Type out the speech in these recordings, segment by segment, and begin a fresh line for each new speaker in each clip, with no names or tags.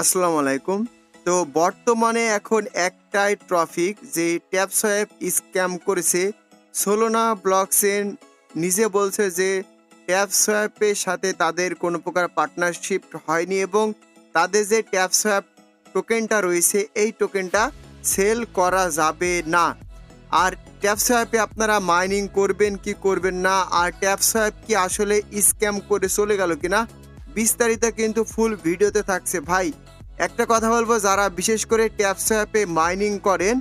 আসসালামু আলাইকুম। তো বর্তমানে এখন একটাই ট্রাফিক যে ট্যাপ সোয়াইপ স্ক্যাম করেছে। সোলোনা ব্লকসেন নিজে বলছে যে ট্যাপ সোয়াইপের সাথে তাদের কোনো প্রকার পার্টনারশিপ হয়নি এবং তাদের যে ট্যাপ সোয়াইপ টোকেনটা রয়েছে, এই টোকেনটা সেল করা যাবে না। আর ট্যাপ সোয়াইপে আপনারা মাইনিং করবেন কি করবেন না, আর ট্যাপ সোয়াইপ কি আসলে স্ক্যাম করে চলে গেল কিনা, বিস্তারিত কিন্তু ফুল ভিডিওতে থাকছে। ভাই একটা কথা বলব, যারা বিশেষ করে ট্যাপ সোয়াপে মাইনিং করেন,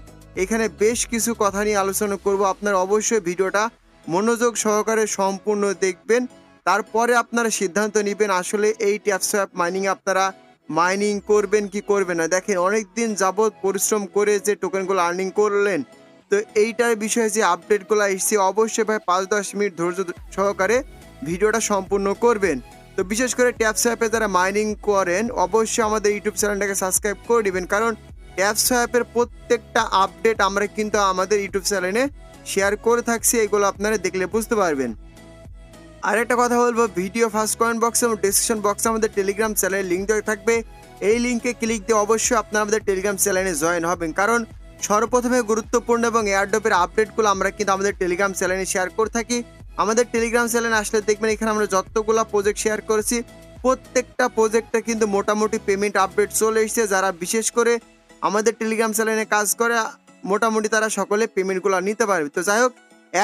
এখানে বেশ কিছু কথা নিয়ে আলোচনা করব। আপনারা অবশ্যই ভিডিওটা মনোযোগ সহকারে সম্পূর্ণ দেখবেন। তারপরে আপনারা সিদ্ধান্ত নেবেন, আসলে এই ট্যাপ সোয়াপ মাইনিং আপনারা মাইনিং করবেন কি করবেন না। দেখেন অনেক দিন যাবৎ পরিশ্রম করে যে টোকেনগুলো আর্নিং করলেন, তো এইটার বিষয়ে যে আপডেটগুলো এসছে, অবশ্যই ভাই পাঁচ দশ মিনিট ধৈর্য সহকারে ভিডিওটা সম্পূর্ণ করবেন। তো বিশেষ করে ট্যাপ সোয়াপে যারা মাইনিং করেন, অবশ্যই আমাদের ইউটিউব চ্যানেলটাকে সাবস্ক্রাইব করে দিবেন। কারণ ট্যাপ সোয়াপের প্রত্যেকটা আপডেট আমরা কিন্তু আমাদের ইউটিউব চ্যানেলে শেয়ার করে থাকছি, এগুলো আপনারা দেখলে বুঝতে পারবেন। আর একটা কথা বলব ভিডিও ফার্স্ট কমেন্ট বক্স এবং ডিসক্রিপশন বক্সে আমাদের টেলিগ্রাম চ্যানেলের লিঙ্ক দেওয়া থাকবে। এই লিঙ্কে ক্লিক দিয়ে অবশ্যই আপনারা আমাদের টেলিগ্রাম চ্যানেলে জয়েন হবেন। কারণ সর্বপ্রথমে গুরুত্বপূর্ণ এবং এয়ারডপের আপডেটগুলো আমরা কিন্তু আমাদের টেলিগ্রাম চ্যানেলে শেয়ার করে থাকি। আমাদের টেলিগ্রাম চ্যানেলে আসলে দেখবেন এখানে আমরা যতগুলো প্রজেক্ট শেয়ার করেছি, প্রত্যেকটা প্রজেক্টে কিন্তু মোটামুটি পেমেন্ট আপডেট চলে এসেছে। যারা বিশেষ করে আমাদের টেলিগ্রাম চ্যানেলে কাজ করে, মোটামুটি তারা সকলে পেমেন্টগুলো নিতে পারবে। তো যাই হোক,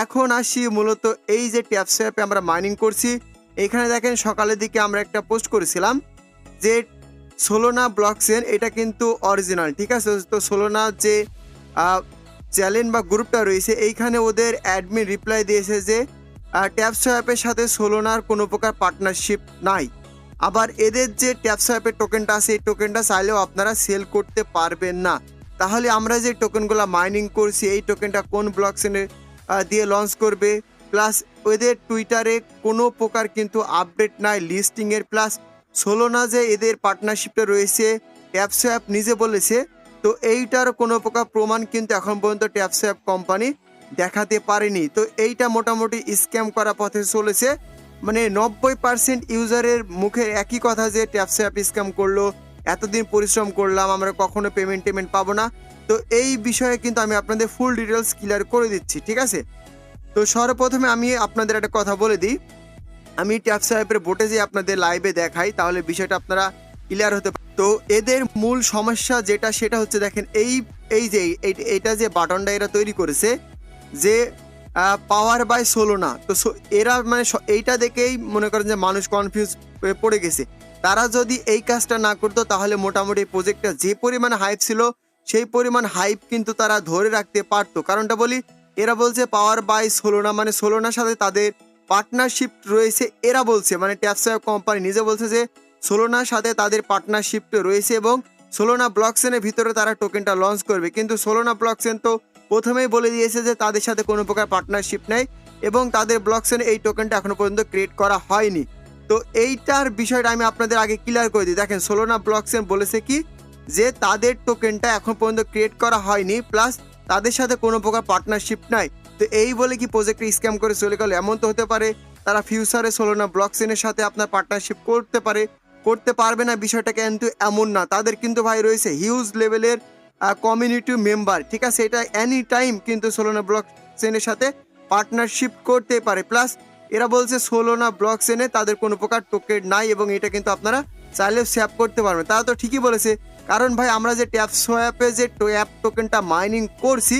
এখন আসি মূলত এই যে ট্যাপস অ্যাপে আমরা মাইনিং করছি। এখানে দেখেন সকালের দিকে আমরা একটা পোস্ট করেছিলাম যে সোলোনা ব্লকচেন এটা কিন্তু অরিজিনাল ঠিক আছে? তো সোলোনা যে চ্যালেঞ্জ বা গ্রুপটা রয়েছে, এইখানে ওদের অ্যাডমিন রিপ্লাই দিয়েছে যে ট্যাপ সোয়াপের সাথে সোলোনার কোনো প্রকার পার্টনারশিপ নাই। আবার এদের যে সোয়াপের টোকেনটা আছে, এই টোকেনটা চাইলেও আপনারা সেল করতে পারবেন না। তাহলে আমরা যে টোকেনগুলো মাইনিং করছি, এই টোকেনটা কোন ব্লক দিয়ে লঞ্চ করবে? প্লাস ওদের টুইটারে কোনো প্রকার কিন্তু আপডেট নাই লিস্টিংয়ের প্লাস সোলোনা যে এদের পার্টনারশিপটা রয়েছে ট্যাপ সোয়াপ নিজে বলেছে, তো এইটার কোনো প্রকার প্রমাণ কিন্তু এখন পর্যন্ত ট্যাপ সোয়াপ কোম্পানি দেখাতে পারেনি। তো এইটা মোটামুটি স্ক্যাম করা পথে চলেছে। মানে নব্বই পার্সেন্ট ইউজারের মুখে একই কথা যে ট্যাপস অ্যাপ স্ক্যাম করল, এতদিন পরিশ্রম করলাম, আমরা কখনো পেমেন্ট টেমেন্ট পাবো না। তো এই বিষয়ে কিন্তু আমি আপনাদের ফুল ডিটেলস ক্লিয়ার করে দিচ্ছি, ঠিক আছে? তো সর্বপ্রথমে আমি আপনাদের একটা কথা বলে দিই। আমি ট্যাপস অ্যাপের বোটে যে আপনাদের লাইভে দেখাই, তাহলে বিষয়টা আপনারা ক্লিয়ার হতে তো এদের মূল সমস্যা যেটা, সেটা হচ্ছে দেখেন, এই এই যে, এই- এইটা যে বাটনটা এরা তৈরি করেছে যে পাওয়ার বাই সোলো না তো এরা মানে এইটা দেখেই মনে করেন যে মানুষ কনফিউজ হয়ে পড়ে গেছে। তারা যদি এই কাজটা না করতো, তাহলে মোটামুটি প্রজেক্টটা যে পরিমাণ হাইপ ছিল, সেই পরিমাণ হাইপ কিন্তু তারা ধরে রাখতে পারতো। কারণটা বলি, এরা বলছে পাওয়ার বাই সোলোনা মানে সোলোনার সাথে তাদের পার্টনারশিপ রয়েছে, এরা বলছে। মানে ট্যাপসঅ্যাপ কোম্পানি নিজে বলছে যে সোলোনার সাথে তাদের পার্টনারশিপ রয়েছে এবং সোলোনা ব্লকচেনের ভিতরে তারা টোকেনটা লঞ্চ করবে। কিন্তু সোলোনা ব্লকচেন তো প্রথমেই বলে দিয়েছে যে তাদের সাথে কোনো প্রকার পার্টনারশিপ নেই এবং তাদের ব্লকচেনে এই টোকেনটা এখনও পর্যন্ত ক্রিয়েট করা হয়নি। তো এইটার বিষয়টা আমি আপনাদের আগে ক্লিয়ার করে দিই। দেখেন সোলোনা ব্লকচেন বলেছে কি? যে তাদের টোকেনটা এখন পর্যন্ত ক্রিয়েট করা হয়নি প্লাস তাদের সাথে কোনো প্রকার পার্টনারশিপ নাই। তো এই বলে কি প্রজেক্টে স্ক্যাম করে চলে গেল? এমন তো হতে পারে তারা ফিউচারে সোলোনা ব্লকচেনের সাথে আপনার পার্টনারশিপ করতে পারে, করতে পারবে না, বিষয়টা কিন্তু এমন না। তাদের কিন্তু ভাই রয়েছে হিউজ লেভেলের কমিউনিটি মেম্বার ঠিক আছে? এটা এনি টাইম কিন্তু সোলোনা ব্লক চেনের সাথে পার্টনারশিপ করতে পারে। প্লাস এরা বলছে সোলোনা ব্লক চেনে তাদের কোনো প্রকার টোকেন নাই এবং এটা কিন্তু আপনারা চাইলে স্যাপ করতে পারবেন। তারা তো ঠিকই বলেছে। কারণ ভাই, আমরা যে ট্যাপ সোয়াপে যে অ্যাপ টোকেনটা মাইনিং করছি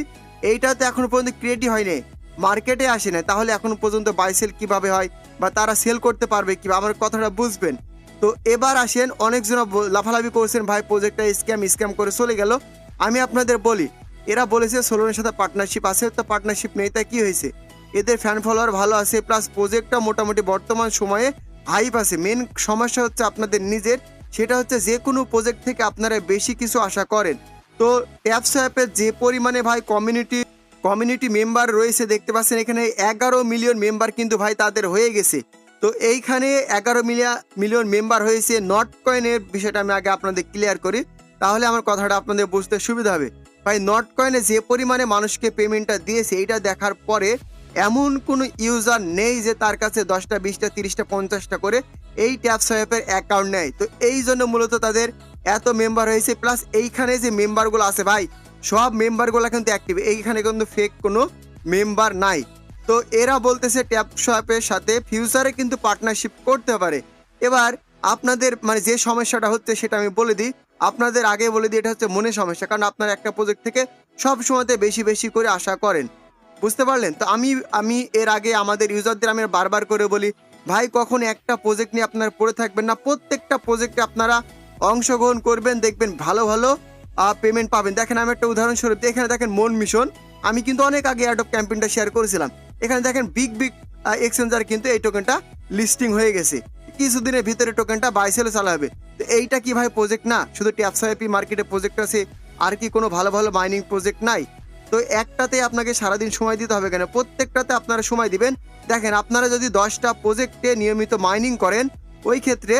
এইটা তো এখনও পর্যন্ত ক্রিয়েটই হয়নি মার্কেটে আসে না তাহলে এখনও পর্যন্ত বাই সেল কীভাবে হয় বা তারা সেল করতে পারবে কীভাবে আমার কথাটা বুঝবেন। তো এবার আসেন, অনেকজন লাফালাফি করছেন, ভাই প্রজেক্টটা স্ক্যাম স্ক্যাম করে চলে গেল। আমি আপনাদের বলি, এরা বলেছে সোলোনের সাথে পার্টনারশিপ আছে, তো পার্টনারশিপ নেই, তাই কি হয়েছে? এদের ফ্যান ফলোয়ার ভালো আছে প্লাস প্রজেক্টটা মোটামুটি বর্তমান সময়ে হাইপ আছে। মেন সমস্যা হচ্ছে আপনাদের নিজের, সেটা হচ্ছে যে কোনো প্রজেক্ট থেকে আপনারা বেশি কিছু আশা করেন। তো অ্যাপস অ্যাপের যে পরিমাণে ভাই কমিউনিটি কমিউনিটি মেম্বার রয়েছে, দেখতে পাচ্ছেন এখানে এগারো মিলিয়ন মেম্বার কিন্তু ভাই তাদের হয়ে গেছে। তো এইখানে এগারো মিলিয়া মিলিয়ন মেম্বার হয়েছে। নট কয়েনের বিষয়টা আমি আগে আপনাদের ক্লিয়ার করি। তাহলে আমার কথাটা আপনাদের বুঝতে সুবিধা হবে। ভাই, নট কয়েনে যে পরিমাণে মানুষকে পেমেন্টটা দিয়েছে এইটা দেখার পরে এমন কোনো ইউজার নেই যে তার কাছে দশটা, বিশটা, তিরিশটা, পঞ্চাশটা করে এই ট্যাপ সোয়াপের অ্যাকাউন্ট নেয়। তো এই জন্য মূলত তাদের এত মেম্বার হয়েছে। প্লাস এইখানে যে মেম্বারগুলো আছে ভাই, সব মেম্বারগুলো কিন্তু অ্যাক্টিভ এইখানে কিন্তু ফেক কোনো মেম্বার নাই। তো এরা বলতেছে ট্যাপ শপের সাথে ফিউচারে কিন্তু পার্টনারশিপ করতে পারে। এবার আপনাদের মানে যে সমস্যাটা হচ্ছে সেটা আমি বলে দিই। আপনাদের আগে বলে দিই, এটা হচ্ছে মনে সমস্যা, কারণ আপনার একটা প্রজেক্ট থেকে সব সময়তে বেশি বেশি করে আশা করেন। বুঝতে পারলেন? তো আমি আমি এর আগে আমাদের ইউজারদের আমি বারবার করে বলি, ভাই, কখন একটা প্রজেক্ট নিয়ে আপনারা পড়ে থাকবেন না। প্রত্যেকটা প্রজেক্টে আপনারা অংশগ্রহণ করবেন, দেখবেন ভালো ভালো পেমেন্ট পাবেন। দেখেন, আমি একটা উদাহরণস্বরূপ। এখানে দেখেন মন মিশন আমি কিন্তু অনেক আগে অ্যাডপ ক্যাম্পেইনটা শেয়ার করেছিলাম। এখানে দেখেন বিগ বিগ এক্সচেঞ্জার কিন্তু এই টোকেনটা লিস্টিং হয়ে গেছে। কিছুদিনের ভিতরে টোকেনটা বাইসেলে চালা হবে তো এইটা কি ভাই প্রজেক্ট না? শুধু ট্যাপসাইপি মার্কেটে প্রজেক্ট আছে, আর কি কোনো ভালো ভালো মাইনিং প্রজেক্ট নাই? তো একটাতে আপনাকে সারাদিন সময় দিতে হবে কেন? প্রত্যেকটাতে আপনারা সময় দিবেন। দেখেন, আপনারা যদি দশটা প্রজেক্টে নিয়মিত মাইনিং করেন, ওই ক্ষেত্রে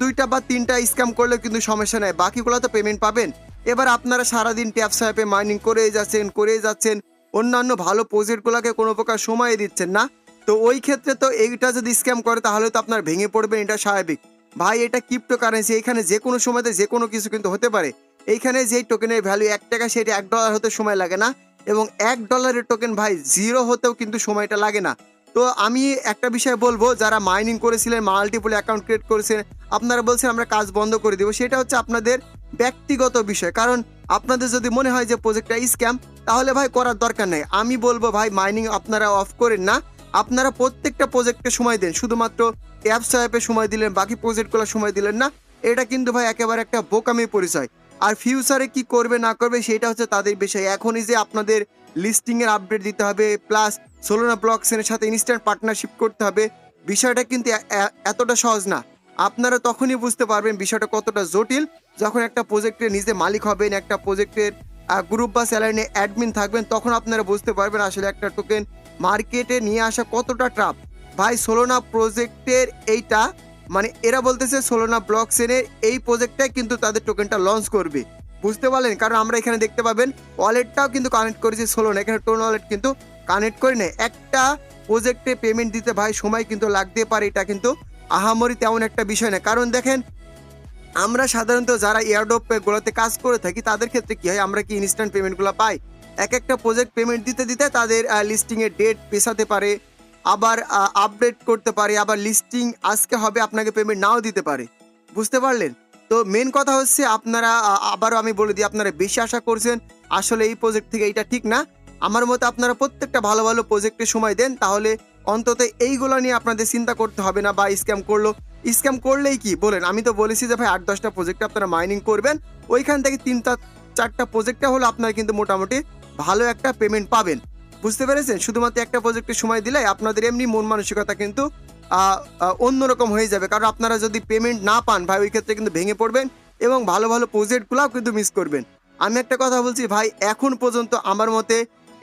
দুইটা বা তিনটা স্ক্যাম করলে কিন্তু সমস্যা নেই। বাকিগুলো তো পেমেন্ট পাবেন। এবার আপনারা সারাদিন ট্যাপ সাহেবে মাইনিং করেই যাচ্ছেন করেই যাচ্ছেন। অন্যান্য ভালো প্রজেক্টগুলোকে কোনো প্রকার সময় দিচ্ছেন না। তো ওই ক্ষেত্রে তো এইটা যদি স্ক্যাম করে, তাহলে তো আপনার ভেঙে পড়বেন এটা স্বাভাবিক। ভাই, এটা ক্রিপ্টো কারেন্সি এখানে যে কোনো সময়তে যে কোনো কিছু কিন্তু হতে পারে। এইখানে যেই টোকেনের ভ্যালু এক টাকা, সেটা এক ডলার হতে সময় লাগে না। এবং এক ডলারের টোকেন ভাই জিরো হতেও কিন্তু সময়টা লাগে না। তো আমি একটা বিষয় বলব, যারা মাইনিং করেছিলেন মাল্টিপল অ্যাকাউন্ট ক্রিয়েট করেছেন, আপনারা বলছেন আমরা কাজ বন্ধ করে দেবো, সেটা হচ্ছে আপনাদের ব্যক্তিগত বিষয়। কারণ আপনাদের যদি মনে হয় যে প্রজেক্টটা স্ক্যাম তাহলে ভাই করার দরকার নেই। আমি বলব ভাই মাইনিং আপনারা অফ করেন না। আপনারা প্রত্যেকটা প্রজেক্টে সময় দেন, শুধুমাত্র অ্যাপ সাহেবে সময় দিলেন, বাকি প্রজেক্টগুলো সময় দিলেন না, এটা কিন্তু ভাই একেবারে একটা বোকামি পরিচয়। আর ফিউচারে কি করবে, না করবে, সেটা হচ্ছে তাদের বিষয়। এখনই যে আপনাদের লিস্টিং এর আপডেট দিতে হবে প্লাস সোলোনা ব্লকসের সাথে ইনস্ট্যান্ট পার্টনারশিপ করতে হবে, বিষয়টা কিন্তু এতটা সহজ না। আপনারা তখনই বুঝতে পারবেন বিষয়টা কতটা জটিল। যখন একটা প্রজেক্টের নিজে মালিক হবেন, একটা প্রজেক্টের গ্রুপ বা স্যালারিনে অ্যাডমিন থাকবেন, তখন আপনারা বুঝতে পারবেন আসলে একটা টোকেন মার্কেটে নিয়ে আসা কতটা ট্রাপ ভাই সোলোনা প্রজেক্টের এইটা মানে এরা বলতেছে সোলোনা ব্লক সেনের এই প্রজেক্টটাই কিন্তু তাদের টোকেনটা লঞ্চ করবে। বুঝতে পারলেন? কারণ আমরা এখানে দেখতে পাবেন ওয়ালেটটাও কিন্তু কানেক্ট করেছি সোলোনা এখানে টোন ওয়ালেট কিন্তু কানেক্ট করে নেয়। একটা প্রজেক্টে পেমেন্ট দিতে ভাই সময় কিন্তু লাগতে পারে, এটা কিন্তু আহামরি তেমন একটা বিষয় না। কারণ দেখেন, আমরা সাধারণত যারা এয়ারড্রপ গুলোতে কাজ করে থাকি, তাদের ক্ষেত্রে কি হয়? আমরা কি ইনস্ট্যান্ট পেমেন্টগুলো পাই? এক একটা প্রজেক্ট পেমেন্ট দিতে দিতে তাদের লিস্টিং এর ডেট পেছাতে পারে, আবার আপডেট করতে পারে, আবার লিস্টিং আজকে হবে, আপনাকে পেমেন্ট নাও দিতে পারে। বুঝতে পারলেন? তো মেন কথা হচ্ছে আপনারা আবারও আমি বলে দিই, আপনারা বেশি আশা করছেন, আসলে এই প্রজেক্ট থেকে এটা ঠিক না। আমার মতে আপনারা প্রত্যেকটা ভালো ভালো প্রজেক্টে সময় দেন, তাহলে অন্তত এইগুলো নিয়ে আপনাদের চিন্তা করতে হবে না, বা স্ক্যাম করল। স্ক্যাম করলেই কি? বলেন, আমি তো বলেছি যে ভাই, আট দশটা প্রজেক্টে আপনারা মাইনিং করবেন, ওইখান থেকে তিনটা, চারটা প্রজেক্টে হলো আপনারা কিন্তু মোটামুটি ভালো একটা পেমেন্ট পাবেন। বুঝতে পেরেছেন? শুধুমাত্র একটা প্রজেক্টে সময় দিলে আপনাদের এমনি মন মানসিকতা কিন্তু অন্যরকম হয়ে যাবে। কারণ আপনারা যদি পেমেন্ট না পান, ভাই, ওই ক্ষেত্রে কিন্তু ভেঙে পড়বেন এবং ভালো ভালো প্রজেক্টগুলোও কিন্তু মিস করবেন। আমি একটা কথা বলছি, ভাই, এখন পর্যন্ত আমার মতে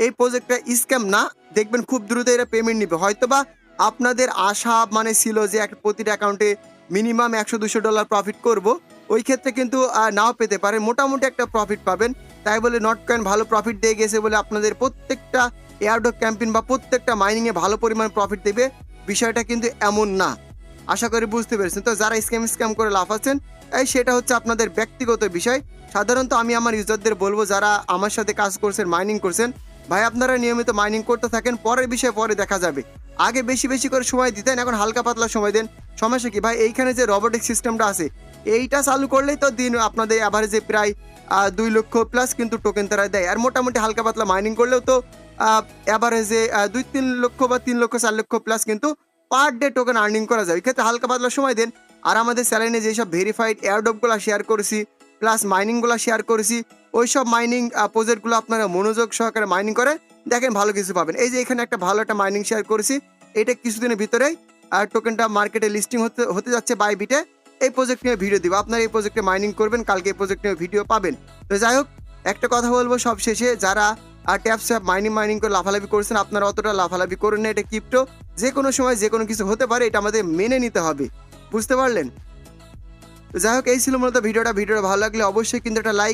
এই প্রজেক্টটা স্ক্যাম না। দেখবেন খুব দ্রুত এরা পেমেন্ট নিবে। হয়তোবা আপনাদের আশা মানে ছিল যে এক প্রতিটা অ্যাকাউন্টে মিনিমাম একশো, দুশো ডলার প্রফিট করব। ওই ক্ষেত্রে কিন্তু নাও পেতে পারেন। মোটামুটি একটা প্রফিট পাবেন। তাই বলে নট কয়েন ভালো প্রফিট দিয়ে গেছে বলে আপনাদের প্রত্যেকটা এয়ারডক ক্যাম্পেইন বা প্রত্যেকটা মাইনিংয়ে ভালো পরিমাণ প্রফিট দেবে। বিষয়টা কিন্তু এমন না। আশা করি বুঝতে পেরেছেন। তো যারা স্ক্যাম স্ক্যাম করে লাভ আছেন, এই সেটা হচ্ছে আপনাদের ব্যক্তিগত বিষয়। সাধারণত আমি আমার ইউজারদের বলব, যারা আমার সাথে কাজ করছেন মাইনিং করছেন ভাই, আপনারা নিয়মিত মাইনিং করতে থাকেন, পরের বিষয়ে পরে দেখা যাবে। আগে বেশি বেশি করে সময় দিতেন, এখন হালকা পাতলা সময় দেন। সমস্যা কি? ভাই, এইখানে যে রবোটিক সিস্টেমটা আছে, এইটা চালু করলেই তো দিন আপনাদের অ্যাভারেজে প্রায় দুই লক্ষ প্লাস কিন্তু টোকেন তারা দেয়। আর মোটামুটি হালকা পাতলা মাইনিং করলেও তো অ্যাভারেজে দুই তিন লক্ষ বা তিন লক্ষ, চার লক্ষ প্লাস কিন্তু পার ডে টোকেন আর্নিং করা যায়। এক্ষেত্রে হালকা পাতলা সময় দেন। আর আমাদের স্যালাইনে যেসব ভেরিফাইড এয়ারডপগুলো শেয়ার করেছি প্লাস মাইনিংগুলো শেয়ার করেছি। ওই সব মাইনিং প্রজেক্টগুলো আপনারা মনোযোগ সহকারে মাইনিং করে দেখেন ভালো কিছু পাবেন। এই যে এখানে একটা ভালো একটা মাইনিং শেয়ার করেছি, এটা কিছুদিনের ভিতরেই, আর টোকেনটা মার্কেটে লিস্টিং হতে হতে যাচ্ছে বাই বিটে এই প্রজেক্ট নিয়ে ভিডিও দিব। আপনারা এই প্রজেক্টে মাইনিং করবেন, কালকে এই প্রজেক্ট নিয়ে ভিডিও পাবেন। তো যাই হোক, একটা কথা বলব সব শেষে, যারা আর ট্যাপ স্যাপ মাইনিং মাইনিং করে লাফালাফি করছেন, আপনারা অতটা লাফালাফি করুন না, এটা ক্রিপ্টো যে কোনো সময় যে কোনো কিছু হতে পারে, এটা আমাদের মেনে নিতে হবে। বুঝতে পারলেন? তো যাই হোক এই ছিল মূলত ভিডিওটা। ভিডিওটা ভালো লাগলে অবশ্যই কিন্তু একটা লাইক